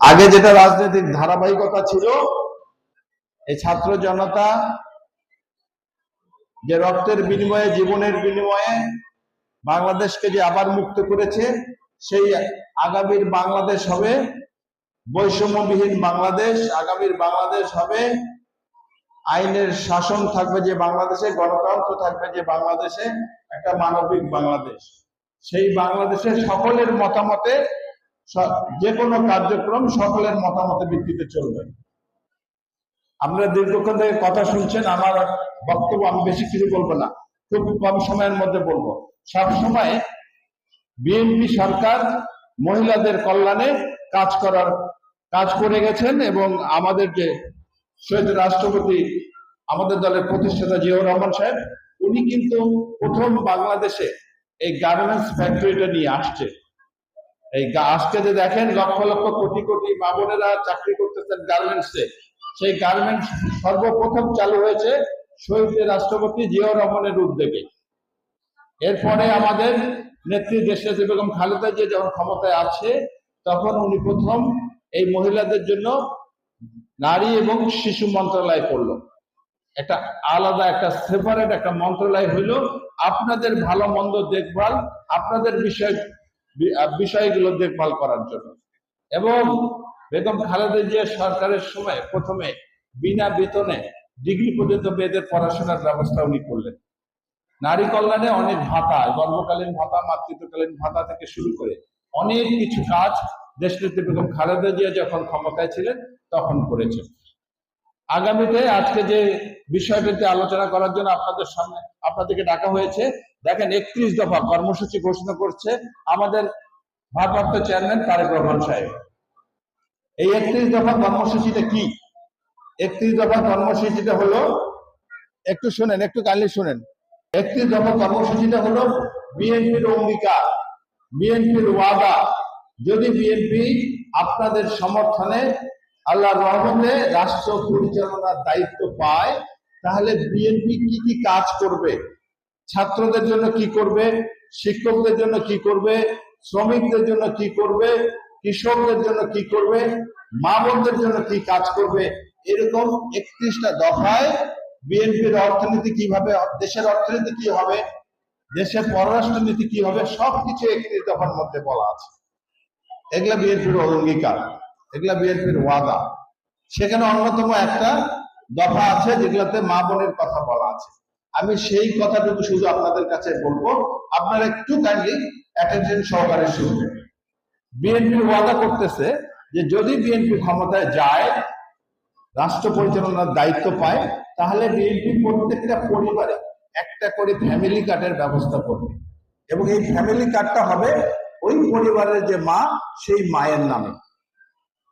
আগে যেটা রাজনৈতিক ধারাবাহিকতা ছিল, এই ছাত্র জনতা যে রক্তের বিনিময়ে, জীবনের বিনিময়ে বাংলাদেশকে যে আবার মুক্ত করেছে, সেই আগামীর বাংলাদেশ হবে বৈষম্যবিহীন বাংলাদেশ। আগামীর বাংলাদেশ হবে আইনের শাসন থাকবে যে বাংলাদেশে, গণতন্ত্র থাকবে যে বাংলাদেশে, একটা মানবিক বাংলাদেশ। সেই বাংলাদেশের সকলের মতামতে যে কোনো কার্যক্রম সকলের মতামতের ভিত্তিতে চলবে। আপনারা দীর্ঘক্ষণ থেকে কথা শুনছেন, আমার বক্তব্য আমি বেশি কিছু বলব না, খুব কম সময়ের মধ্যে বলব। সব সময় বিএনপি সরকার মহিলাদের কল্যাণে কাজ করার, কাজ করে গেছেন এবং আমাদের যে শহীদ রাষ্ট্রপতি, আমাদের দলের প্রতিষ্ঠাতা জিয়াউর রহমান সাহেব, উনি কিন্তু প্রথম বাংলাদেশে এই গার্মেন্টস ফ্যাক্টরিটা নিয়ে আসছে। এই আজকে যে দেখেন লক্ষ লক্ষ কোটি কোটি মা বোনেরা চাকরি করতেছেন গার্মেন্টসে সেই গার্মেন্টস সর্বপ্রথম চালু হয়েছে শহীদ রাষ্ট্রপতি জিয়াউর রহমানের উদ্যোগে। এরপরে আমাদের নেত্রী দেশনেত্রী বেগম খালেদা জিয়া যখন ক্ষমতায় আছে, তখন উনি প্রথম এই মহিলাদের জন্য নারী এবং শিশু মন্ত্রণালয় করল। একটা আলাদা একটা সেপারেট একটা মন্ত্রণালয় হইল। আপনাদের ভালো মন্দ দেখভাল, আপনাদের বিষয় বিষয়গুলো দেখভাল করার জন্য। এবং বেগম খালেদা জিয়া সরকারের সময় প্রথমে বিনা বেতনে ডিগ্রি পর্যন্ত মেয়েদের পড়াশোনার ব্যবস্থা উনি করলেন। নারী কল্যাণে অনেক ভাতা, গর্ভকালীন ভাতা, মাতৃত্বকালীন ভাতা থেকে শুরু করে অনেক কিছু কাজ দেশনেত্রী বেগম খালেদা জিয়া যখন ক্ষমতায় ছিলেন, তখন করেছেন। আগামীতে আজকে যে বিষয়টিতে আলোচনা করার জন্য আপনাদের সামনে আপনাদেরকে ডাকা হয়েছে, দেখেন একত্রিশ দফা কর্মসূচি ঘোষণা করছে আমাদের ভারপ্রাপ্ত চেয়ারম্যান তারেক রহমান সাহেব। এই একত্রিশ দফা কর্মসূচিটা কি? একত্রিশ দফা কর্মসূচিটা হলো, একটু শুনেন, একটু কাইন্ডলি শুনেন। একত্রিশ দফা কর্মসূচিটা হলো বিএনপির অঙ্গীকার, বিএনপির ওয়াদা। যদি বিএনপি আপনাদের সমর্থনে আল্লাহর রহমতে রাষ্ট্র পরিচালনার দায়িত্ব পায়। তাহলে বিএনপি কি কি কাজ করবে? ছাত্রদের জন্য কি করবে? শিক্ষকদের জন্য কি করবে? শ্রমিকদের জন্য কি করবে? কৃষকদের জন্য কি করবে? মা বোনদের জন্য কি কাজ করবে? এরকম একত্রিশটা দফায় বিএনপির অর্থনীতি কীভাবে দেশের অর্থনীতি কি হবে? দেশের পররাষ্ট্র নীতি কি হবে? সবকিছু একত্রিশ দফার মধ্যে বলা আছে। এগুলা বিএনপির অঙ্গীকার এগুলা বিএনপির ওয়াদা। সেখানে অন্যতম একটা দফা আছে যেগুলোতে মা বোনের কথা বলা আছে। আমি সেই কথাটুকু শুধু আপনাদের কাছে বলব। আপনারা একটু কাইন্ডলি অ্যাটেনশন সহকারে শুনবেন। বিএনপির ওয়াদা করতেছে যে যদি বিএনপি ক্ষমতায় যায়, রাষ্ট্র পরিচালনার দায়িত্ব পায়, তাহলে বিএনপি প্রত্যেকটা পরিবারে একটা করে ফ্যামিলি কার্ডের ব্যবস্থা করবে। এবং এই ফ্যামিলি কার্ডটা হবে ওই পরিবারের যে মা, সেই মায়ের নামে।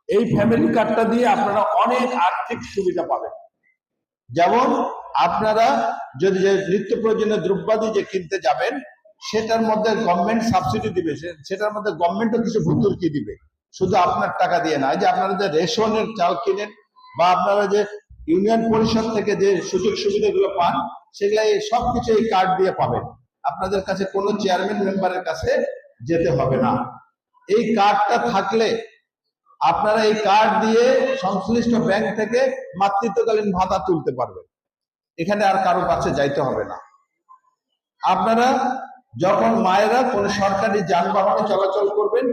এই ফ্যামিলি কার্ডটা দিয়ে আপনারা অনেক আর্থিক সুবিধা পাবেন। যেমন আপনারা যদি যে নিত্য প্রয়োজনীয় দ্রব্যাদি যে কিনতে যাবেন, সেটার মধ্যে গভর্নমেন্ট সাবসিডি দিবে সেটার মধ্যে গভর্নমেন্টও কিছু ভর্তুকি দিবে? শুধু আপনার টাকা দিয়ে না যে আপনারা যে রেশনের চাল কিনেন বা আপনারা যে ইউনিয়ন পরিষদ থেকে যে সুযোগ সুবিধাগুলো পান, সেগুলো এই সবকিছু এই কার্ড দিয়ে পাবেন। আপনাদের কাছে কোনো চেয়ারম্যান মেম্বারের কাছে যেতে হবে না। এই কার্ডটা থাকলে আপনারা এই কার্ড দিয়ে সংশ্লিষ্ট ব্যাংক থেকে মাতৃত্বকালীন ভাতা তুলতে পারবেন। এখানে আর কারও কাছে যাইতে হবে না। আপনারা যখন মায়েরা কোনো সরকারি যানবাহনে চলাচল করবেন,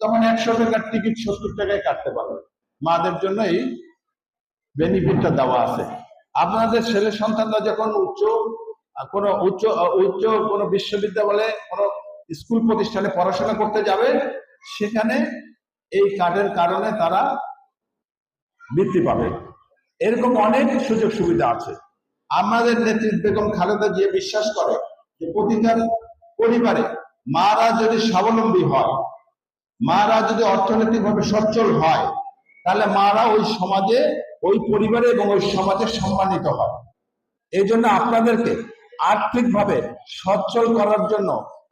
তখন একশো টাকার টিকিট সত্তর টাকায় কাটতে পারবেন। মাদের জন্য এই বেনিফিটটা দেওয়া আছে। আপনাদের ছেলে সন্তানরা যখন উচ্চ, কোনো উচ্চ উচ্চ কোনো বিশ্ববিদ্যালয়ে, কোনো স্কুল প্রতিষ্ঠানে পড়াশোনা করতে যাবে, সেখানে এই কার্ডের কারণে তারা বৃত্তি পাবে। এরকম অনেক সুযোগ সুবিধা আছে। আমাদের নেতৃত্ব বেগম খালেদা জিয়া বিশ্বাস করে যে প্রতিটা পরিবারে মারা যদি স্বাবলম্বী হয়, মারা যদি অর্থনৈতিকভাবে সচ্ছল হয়, তাহলে মারা ওই সমাজে, ওই পরিবারে এবং ওই সমাজে সম্মানিত হয় এই জন্য আপনাদেরকে আর্থিকভাবে সচ্ছল করার জন্য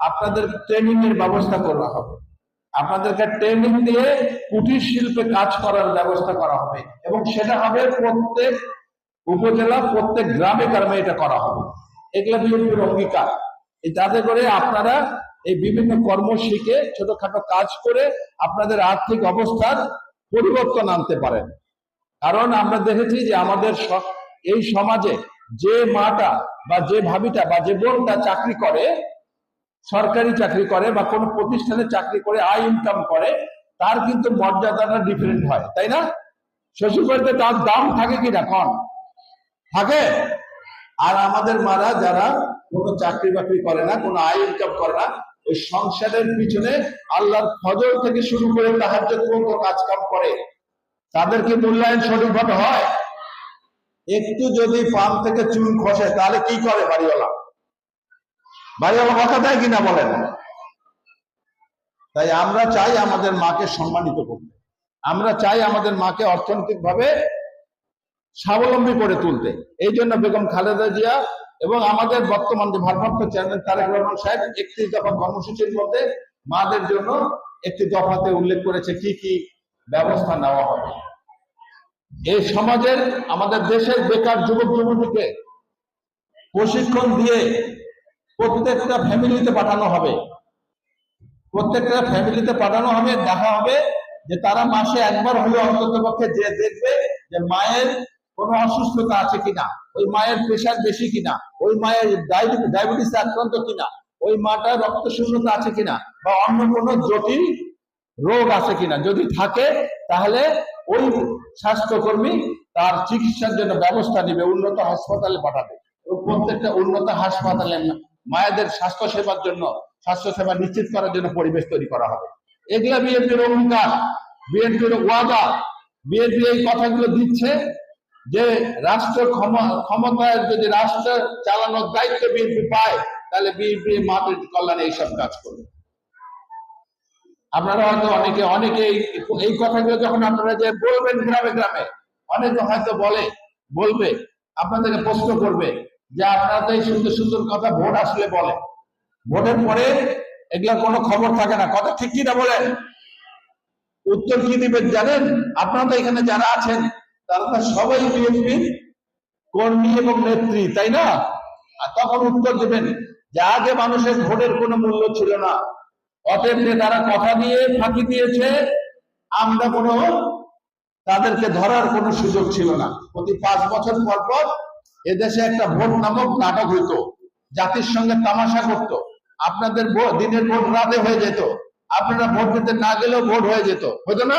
আপনাদের ট্রেনিং এর ব্যবস্থা করা হবে। আপনাদেরকে ট্রেনিং দিয়ে কুটির শিল্পে কাজ করার ব্যবস্থা করা হবে। এবং সেটা হবে প্রত্যেক উপজেলা, প্রত্যেক গ্রামে গ্রামে এটা করা হবে। এগুলো বিএনপির অঙ্গীকার। যাতে করে আপনারা এই বিভিন্ন কর্ম শিখে ছোটখাটো কাজ করে আপনাদের আর্থিক অবস্থার পরিবর্তন আনতে পারেন। কারণ আমরা দেখেছি যে আমাদের এই সমাজে যে মাটা বা যে ভাবিটা বা যে বোনটা চাকরি করে সরকারি চাকরি করে বা কোনো প্রতিষ্ঠানে চাকরি করে, আয় ইনকাম করে, তার কিন্তু মর্যাদাটা ডিফারেন্ট হয়, তাই না? শ্বশুর বাড়িতে তার দাম থাকে কিনা কন থাকে? আর আমাদের মারা যারা কোনো চাকরি বাকরি করে না, কোনো আয় ইনকাম করে না, ওই সংসারের পিছনে আল্লাহর ফজর থেকে শুরু করে তাহার পর্যন্ত কাজ কাম করে। তাদেরকে মূল্যায়ন সঠিকভাবে হয়। একটু যদি পান থেকে চুন খসে, তাহলে কি করে বাড়িওয়ালা? বাড়িওয়ালা কথা দেয় কিনা বলেন? তাই আমরা চাই আমাদের মাকে সম্মানিত করতে। আমরা চাই আমাদের মাকে অর্থনৈতিকভাবে স্বাবলম্বী করে তুলতে। এই জন্য বেগম খালেদা জিয়া এবং আমাদের বর্তমান যে ভারপ্রাপ্ত চেয়ারম্যান তারেক রহমান সাহেব একত্রিশ দফা কর্মসূচির মধ্যে মাদের জন্য একটি দফাতে উল্লেখ করেছে কি কি ব্যবস্থা নেওয়া হবে। এই সমাজের, আমাদের দেশের বেকার যুবক যুবতীকে প্রশিক্ষণ দিয়ে প্রত্যেকটা ফ্যামিলিতে পাঠানো হবে। প্রত্যেকটা ফ্যামিলিতে পাঠানো হবে, দেখা হবে যে তারা মাসে একবার হলে অন্তত পক্ষে যে দেখবে যে মায়ের কোনো অসুস্থতা আছে কিনা, ওই মায়ের প্রেশার বেশি কিনা, ওই মায়ের ডায়াবেটিস আক্রান্ত কিনা, ওই মাটার রক্ত শূন্যতা আছে কিনা, বা অন্য কোনো জটিল রোগ আছে কিনা, যদি থাকে তাহলে ওই স্বাস্থ্যকর্মী তার চিকিৎসার জন্য ব্যবস্থা নেবে, উন্নত হাসপাতালে পাঠাবে। প্রত্যেকটা উন্নত হাসপাতালে মায়েদের স্বাস্থ্য সেবার জন্য স্বাস্থ্য সেবা নিশ্চিত করার জন্য পরিবেশ তৈরি করা হবে। এগুলা বিএনপির অঙ্গীকার বিএনপির ওয়াদা। বিএনপি এই কথাগুলো দিচ্ছে যে রাষ্ট্র ক্ষমা- ক্ষমতায় যদি রাষ্ট্র চালানোর দায়িত্ব বিএনপি পায়, তাহলে বিএনপি মাটির কল্যাণে এইসব কাজ করবে। আপনারা হয়তো অনেকে অনেকে এই কথাগুলো যখন আপনারা যে বলবেন গ্রামে গ্রামে, অনেকে হয়তো বলে, বলবে, আপনাদেরকে প্রশ্ন করবে যে আপনারা তো এই সুন্দর সুন্দর কথা ভোট আসলে বলে। ভোটের পরে এগুলা কোনো খবর থাকে না। কথা ঠিক কিনা বলেন? উত্তর কি দিবেন জানেন? আপনারা তো এখানে যারা আছেন, তারা তো সবাই বিএনপির কর্মী এবং নেত্রী, তাই না? আর তখন উত্তর দেবেন, যে আগে মানুষের ভোটের কোনো মূল্য ছিল না। অতএব যে তারা কথা দিয়ে ফাঁকি দিয়েছে, আমরা কোনো তাদেরকে ধরার কোনো সুযোগ ছিল না। প্রতি পাঁচ বছর পর পর এদেশে একটা ভোট নামক নাটক হইতো, জাতির সঙ্গে তামাশা করতো, আপনাদের দিনের ভোট রাতে হয়ে যেত, আপনারা ভোট দিতে না গেলেও ভোট হয়ে যেত হতো না?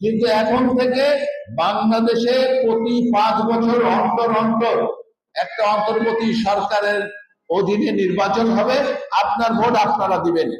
কিন্তু এখন থেকে বাংলাদেশে প্রতি পাঁচ বছর অন্তর অন্তর একটা অন্তর্বর্তী সরকারের অধীনে নির্বাচন হবে, আপনার ভোট আপনারা দিবেন।